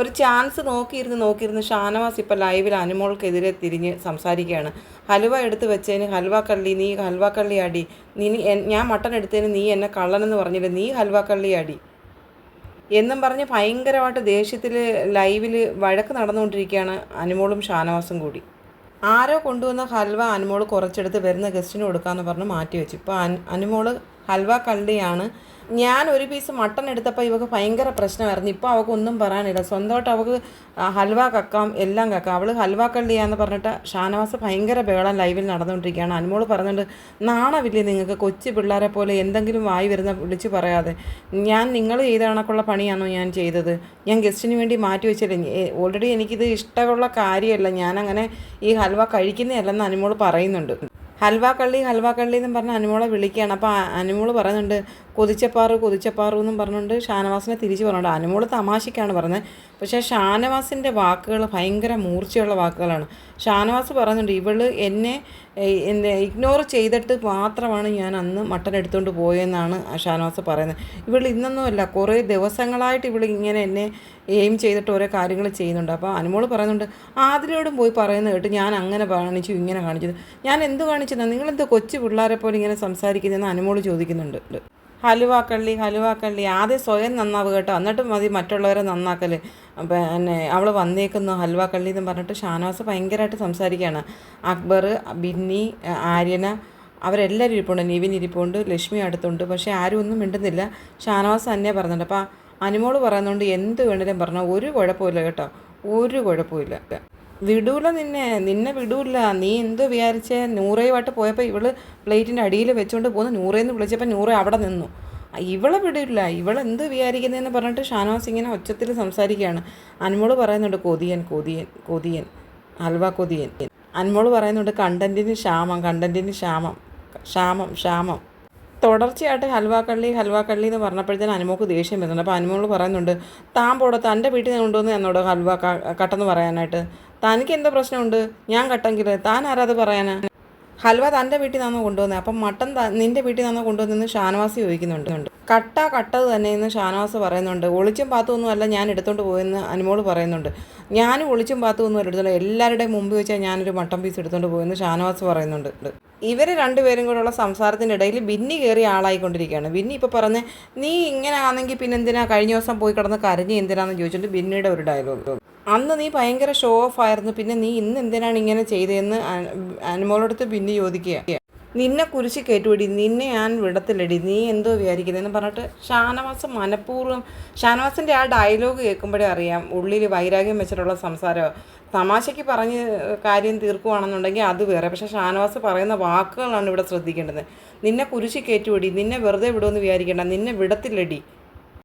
ഒരു ചാൻസ് നോക്കിയിരുന്ന് നോക്കിയിരുന്ന് ഷാനവാസ് ഇപ്പോൾ ലൈവിൽ അനുമോൾക്കെതിരെ തിരിഞ്ഞ് സംസാരിക്കുകയാണ്. ഹലുവ എടുത്ത് വെച്ചതിന് ഹൽവ കള്ളി നീ ഹൽവ കള്ളി അടി. നീ ഞാൻ മട്ടൺ എടുത്തതിന് നീ എന്നെ കള്ളനെന്ന് പറഞ്ഞില്ല? നീ ഹൽവ കള്ളി അടി. എന്നും പറഞ്ഞ് ഭയങ്കരമായിട്ട് ദേഷ്യത്തിൽ ലൈവിൽ വഴക്ക് നടന്നുകൊണ്ടിരിക്കുകയാണ് അനുമോളും ഷാനവാസും കൂടി. ആരോ കൊണ്ടുവന്ന ഹൽവ അനുമോൾ കുറച്ചെടുത്ത് വരുന്ന ഗസ്റ്റിന് കൊടുക്കാമെന്ന് പറഞ്ഞ് മാറ്റി വെച്ചു ഇപ്പോൾ അൻ അനുമോൾ ഹൽവ കള്ളിയാണ്. ഞാൻ ഒരു പീസ് മട്ടൺ എടുത്തപ്പോൾ ഇവക്ക് ഭയങ്കര പ്രശ്നമായിരുന്നു. ഇപ്പോൾ അവൾക്ക് ഒന്നും പറയാനില്ല. സ്വന്തമായിട്ട് അവൾക്ക് ഹൽവ കക്കാം എല്ലാം കക്കാം. അവൾ ഹൽവ കള്ളിയാന്ന് പറഞ്ഞിട്ട് ഷാനവാസ് ഭയങ്കര ബഹളം ലൈവിൽ നടന്നുകൊണ്ടിരിക്കുകയാണ്. അനുമോൾ പറഞ്ഞുകൊണ്ട് നാണമില്ലേ നിങ്ങൾക്ക്? കൊച്ചു പിള്ളേരെ പോലെ എന്തെങ്കിലും വായി വരുന്ന വിളിച്ച് പറയാതെ. ഞാൻ നിങ്ങൾ ചെയ്ത കണക്കുള്ള പണിയാണോ ഞാൻ ചെയ്തത്? ഞാൻ ഗസ്റ്റിന് വേണ്ടി മാറ്റി വെച്ചില്ലേ? ഓൾറെഡി എനിക്കിത് ഇഷ്ടമുള്ള കാര്യമല്ല. ഞാനങ്ങനെ ഈ ഹൽവ കഴിക്കുന്നതല്ലെന്ന് അനുമോൾ പറയുന്നുണ്ട്. ഹൽവ കള്ളി ഹൽവ കള്ളി എന്നും പറഞ്ഞ് അനുമോളെ വിളിക്കുകയാണ്. അപ്പോൾ അനുമോൾ പറയുന്നുണ്ട് കൊതിച്ചപ്പാറു കൊതിച്ചപ്പാറു എന്നും പറഞ്ഞുകൊണ്ട് ഷാനവാസിനെ തിരിച്ച് പറഞ്ഞുണ്ട് അനുമോൾ തമാശയ്ക്കാണ് പറഞ്ഞത്. പക്ഷേ ഷാനവാസിന്റെ വാക്കുകൾ ഭയങ്കര മൂർച്ചയുള്ള വാക്കുകളാണ്. ഷാനവാസ് പറയുന്നുണ്ട് ഇവൾ എന്നെ എന്നെ ഇഗ്നോർ ചെയ്തിട്ട് മാത്രമാണ് ഞാൻ അന്ന് മട്ടൻ എടുത്തുകൊണ്ട് പോയെന്നാണ് ഷാനവാസ് പറയുന്നത്. ഇവൾ ഇന്നൊന്നുമല്ല കുറേ ദിവസങ്ങളായിട്ട് ഇവൾ ഇങ്ങനെ എന്നെ എയിം ചെയ്തിട്ട് ഓരോ കാര്യങ്ങൾ ചെയ്യുന്നുണ്ട്. അപ്പോൾ അനുമോൾ പറയുന്നുണ്ട് ആതിലോടും പോയി പറയുന്നത് കേട്ട് ഞാൻ അങ്ങനെ കാണിച്ചു ഇങ്ങനെ കാണിച്ചത് ഞാൻ എന്ത് കാണിച്ചതാണ് നിങ്ങളെന്ത് കൊച്ചു പിള്ളേരെ പോലെ ഇങ്ങനെ സംസാരിക്കുന്നതെന്ന് അനുമോൾ ചോദിക്കുന്നുണ്ട്. ഹലുവ കള്ളി ഹലുവ കള്ളി. ആദ്യം സ്വയം നന്നാവുക കേട്ടോ. എന്നിട്ട് മതി മറ്റുള്ളവരെ നന്നാക്കൽ പിന്നെ അവൾ വന്നേക്കുന്നു ഹൽവ കള്ളി എന്ന് പറഞ്ഞിട്ട് ഷാനവാസ് ഭയങ്കരമായിട്ട് സംസാരിക്കുകയാണ് അക്ബർ ബിന്നി ആര്യന അവരെല്ലാവരും ഇരിപ്പുണ്ട്. നിവിൻ ഇരിപ്പുണ്ട്. ലക്ഷ്മി അടുത്തുണ്ട്. പക്ഷേ ആരും ഒന്നും മിണ്ടുന്നില്ല. ഷാനവാസ് തന്നെ പറഞ്ഞിട്ടുണ്ട് അപ്പോൾ അനുമോൾ പറയുന്നതുകൊണ്ട് എന്ത് വേണേലും പറഞ്ഞാൽ ഒരു കുഴപ്പമില്ല കേട്ടോ. ഒരു കുഴപ്പമില്ല. വിടൂല നിന്നെ നിന്നെ വിടൂല. നീ എന്ത് വിചാരിച്ചേ? നൂറയുമായിട്ട് പോയപ്പോൾ ഇവൾ പ്ലേറ്റിന്റെ അടിയിൽ വെച്ചുകൊണ്ട് പോകുന്നു നൂറേന്ന് വിളിച്ചപ്പോൾ നൂറ അവിടെ നിന്നു. ഇവളെ വിടില്ല ഇവളെന്ത് വിചാരിക്കുന്നതെന്ന് പറഞ്ഞിട്ട് ഷാനവാസ് ഇങ്ങനെ ഒച്ചത്തിൽ സംസാരിക്കുകയാണ്. അൻമോൾ പറയുന്നുണ്ട് കൊതിയൻ കൊതിയൻ കൊതിയൻ അൽവ കൊതിയൻ. അൻമോൾ പറയുന്നുണ്ട് കണ്ടന്റിന് ക്ഷാമം കണ്ടന്റിന് ക്ഷാമം ക്ഷാമം ക്ഷാമം. തുടർച്ചയായിട്ട് ഹൽവ കള്ളി ഹൽവ കള്ളി എന്ന് പറഞ്ഞപ്പോഴത്തേന് അനുമോക്ക് ദേഷ്യം വരുന്നുണ്ട്. അപ്പോൾ അനുമോൾ പറയുന്നുണ്ട് താൻ എന്റെ വീട്ടിൽ നിന്ന് കൊണ്ടുവന്ന് എന്നോട് ഹൽവ കട്ടെന്ന് പറയാനായിട്ട്. തനിക്ക് എന്താ പ്രശ്നമുണ്ട്. ഞാൻ കട്ടെങ്കിൽ താൻ ആരാത് പറയാനാ? ഹൽവ തന്റെ വീട്ടിൽ നിന്നാണ് കൊണ്ടുവന്നത് അപ്പം മട്ടൻ നിന്റെ വീട്ടിൽ നിന്നാണ് കൊണ്ടുവന്നതെന്ന് ഷാനവാസ് ചോദിക്കുന്നുണ്ട്. കട്ട കട്ടത് തന്നെ എന്ന് ഷാനവാസ് പറയുന്നുണ്ട്. ഒളിച്ചും പാത്തൊന്നും അല്ല ഞാൻ എടുത്തോണ്ട് പോയെന്ന് അനുമോൾ പറയുന്നുണ്ട്. ഞാനും ഒളിച്ചും പാത്തൊന്നും അല്ല എടുത്തോണ്ട് എല്ലാവരുടെയും മുമ്പ് വെച്ചാൽ ഞാനൊരു മട്ടൻ പീസ് എടുത്തോണ്ട് പോയെന്ന് ഷാനവാസ് പറയുന്നുണ്ട്. ഇവർ രണ്ടുപേരും കൂടെയുള്ള സംസാരത്തിന്റെ ഇടയിൽ ബിന്നി കയറിയ ആളായിക്കൊണ്ടിരിക്കുകയാണ്. ബിന്നി ഇപ്പോൾ പറഞ്ഞ് നീ ഇങ്ങനെ ആണെങ്കിൽ പിന്നെ എന്തിനാ? കഴിഞ്ഞ ദിവസം പോയി കിടന്ന് കരഞ്ഞ് എന്തിനാന്ന് ചോദിച്ചിട്ട് ബിന്നിയുടെ ഒരു ഡയലോഗ് അന്ന് നീ ഭയങ്കര ഷോ ഓഫ് ആയിരുന്നു. പിന്നെ നീ ഇന്ന് എന്തിനാണ് ഇങ്ങനെ ചെയ്തതെന്ന് അന- അനുമോളടുത്ത് പിന്നെ ചോദിക്കുക. നിന്നെ കുരിശ് കയറ്റുപിടി നിന്നെ ഞാൻ വിടത്തില്ലടി നീ എന്തോ വിചാരിക്കുന്നതെന്ന് പറഞ്ഞിട്ട് ഷാനവാസ് മനഃപൂർവം ഷാനവാസിന്റെ ആ ഡയലോഗ് കേൾക്കുമ്പോഴേ അറിയാം ഉള്ളിൽ വൈരാഗ്യം വെച്ചിട്ടുള്ള സംസാരം. തമാശയ്ക്ക് പറഞ്ഞ് കാര്യം തീർക്കുവാണെന്നുണ്ടെങ്കിൽ അത് വേറെ. പക്ഷെ ഷാനവാസ് പറയുന്ന വാക്കുകളാണ് ഇവിടെ ശ്രദ്ധിക്കേണ്ടത്. നിന്നെ കുരിശി കയറ്റുപിടി നിന്നെ വെറുതെ വിടുമെന്ന് വിചാരിക്കേണ്ട നിന്നെ വിടത്തില്ലടി.